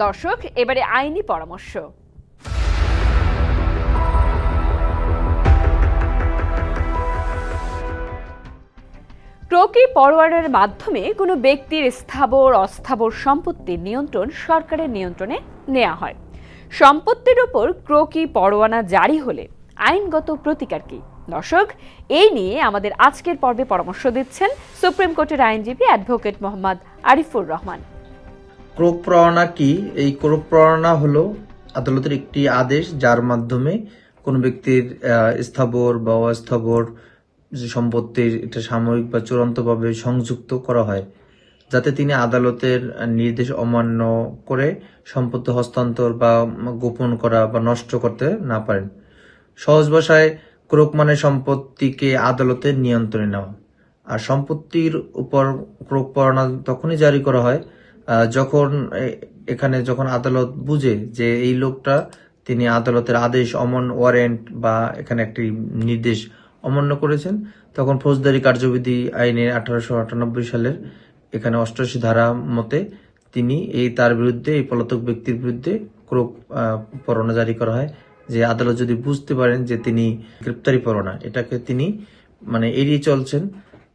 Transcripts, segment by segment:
দর্শক, এবারে আইনি পরামর্শ। প্রকি পরোয়ানার মাধ্যমে কোনো ব্যক্তির স্থাবর, অস্থাবর সম্পত্তির নিয়ন্ত্রণ সরকারের নিয়ন্ত্রণে নেওয়া হয়। সম্পত্তির উপর ক্রোকি পরোয়ানা জারি হলে আইনগত প্রতিকার কি? দর্শক, এই নিয়ে আমাদের আজকের পর্বে পরামর্শ দিচ্ছেন সুপ্রিম কোর্টের আইনজীবী অ্যাডভোকেট মোহাম্মদ আরিফুর রহমান। ক্রোক প্রণা কি? এই ক্রোক প্রণা হলো আদালতের একটি আদেশ যার মাধ্যমে কোনো ব্যক্তির স্থাবর বা অস্থাবর যে সম্পত্তির এটা সাময়িক বা চূড়ান্তভাবে সংযুক্ত করা হয়, যাতে তিনি আদালতের নির্দেশ অমান্য করে সম্পত্তি হস্তান্তর বা গোপন করা বা নষ্ট করতে না পারেন। সহজ ভাষায়, ক্রোক মানে সম্পত্তিকে আদালতের নিয়ন্ত্রণে নেওয়া। আর সম্পত্তির উপর ক্রোক পরোয়ানা তখনই জারি করা হয় যখন এখানে যখন আদালত বুঝে যে এই লোকটা তিনি আদালতের আদেশ অমন ওয়ারেন্ট বা এখানে একটি নির্দেশ অমান্য করেছেন তখন ফৌজদারি কার্যবিধি আইনের আঠারোশো আটানব্বই সালের এখানে অষ্টআশি ধারা মতে তিনি এই তার বিরুদ্ধে এই পলাতক ব্যক্তির বিরুদ্ধে ক্রোক আহ, পরোয়ানা জারি করা হয়। যে আদালত যদি বুঝতে পারেন যে তিনি গ্রেপ্তারি পরোয়ানা এটাকে তিনি মানে এড়িয়ে চলছেন।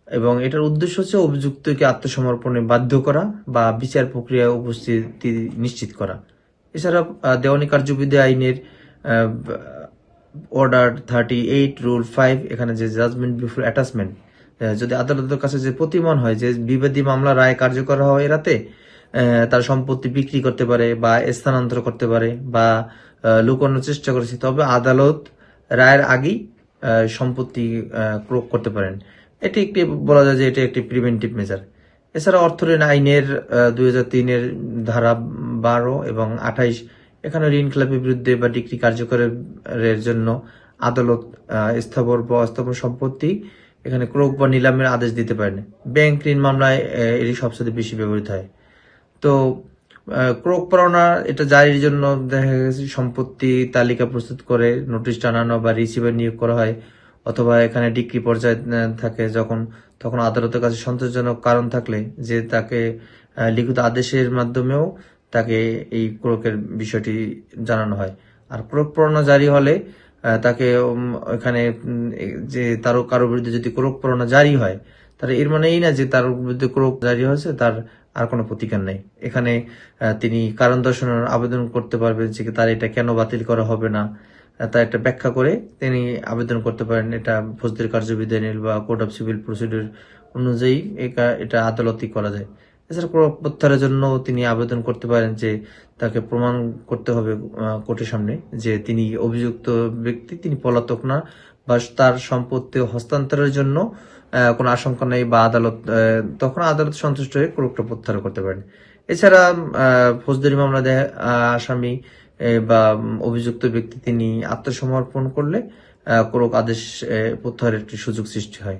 এবং এটার উদ্দেশ্য হচ্ছে অভিযুক্তকে আত্মসমর্পণে বাধ্য করা বা বিচার প্রক্রিয়ায় উপস্থিতি নিশ্চিত করা। এছাড়া দেওয়ানি কার্যবিধি আইনের order thirty eight rule five এখানে যে জাজমেন্ট বিফোর অ্যাটাচমেন্ট যদি আদালতের কাছে যে প্রতিমন হয় যে বিবাদী মামলা রায় কার্যকর হওয়া আহ, তার সম্পত্তি বিক্রি করতে পারে বা স্থানান্তর করতে পারে বা লুকানোর চেষ্টা করেছে তবে আদালত রায়ের আগেই সম্পত্তি ক্রোক করতে পারেন। এটি একটি বলা যায় যে এটি একটি প্রিভেন্টিভ মেজার এছাড়া অর্থ ঋণ আইনের দুই হাজার তিনের ধারা বারো এবং আঠাইশ এখানে ঋণ খেলাপের বিরুদ্ধে বা ডিগ্রি কার্যকরের জন্য আদালত স্থাবর বা অস্থাবর সম্পত্তি এখানে ক্রোক বা নিলামের আদেশ দিতে পারেন। ব্যাংক ঋণ মামলায় এটি সবচেয়ে বেশি ব্যবহৃত হয়। তো ক্রোক পরোয়ানা এটা জারির জন্য দেখা গেছে সম্পত্তি তালিকা প্রস্তুত করে নোটিশ টানানো বা রিসিভার নিয়োগ করা হয়। অথবা এখানে ডিগ্রি পর্যায়ে থাকে যখন, তখন আদালতের কাছে সন্তোষজনক কারণ থাকলে যে তাকে লিখিত আদেশের মাধ্যমেও তাকে এই ক্রোকের বিষয়টি জানানো হয়। আর ক্রোক পরোয়ানা জারি হলে তাকে এখানে যে তারও কারও বিরুদ্ধে যদি ক্রোক পরোয়ানা জারি হয়, তাহলে এর মানে এই না যে তার বিরুদ্ধে ক্রোক জারি হয়েছে, তার আর কোনো প্রতিকার নেই। এখানে তিনি কারণ দর্শানোর আবেদন করতে পারবেন যে তার এটা কেন বাতিল করা হবে না। তা একটা ব্যাখ্যা করে তিনি আবেদন করতে পারেন এটা ফৌজদারি কার্যবিধি আইনের বা কোড অফ সিভিল প্রসিডিউর অনুযায়ী এটা আদালতই করা যায়। এছাড়া প্রত্যাহারের জন্য তিনি আবেদন করতে পারেন যে তাকে প্রমাণ করতে হবে কোর্টের সামনে যে তিনি অভিযুক্ত ব্যক্তি, তিনি পলাতক না বা তার সম্পত্তি হস্তান্তরের জন্য কোনো আশঙ্কা নেই বা আদালত তখন আদালত সন্তুষ্ট হয়ে ক্রোকটা প্রত্যাহার করতে পারেন। এছাড়া ফৌজদারি মামলা দেয় আসামি বা অভিযুক্ত ব্যক্তি তিনি আত্মসমর্পণ করলে কোরক আদেশ প্রত্যাহারের একটি সুযোগ সৃষ্টি হয়।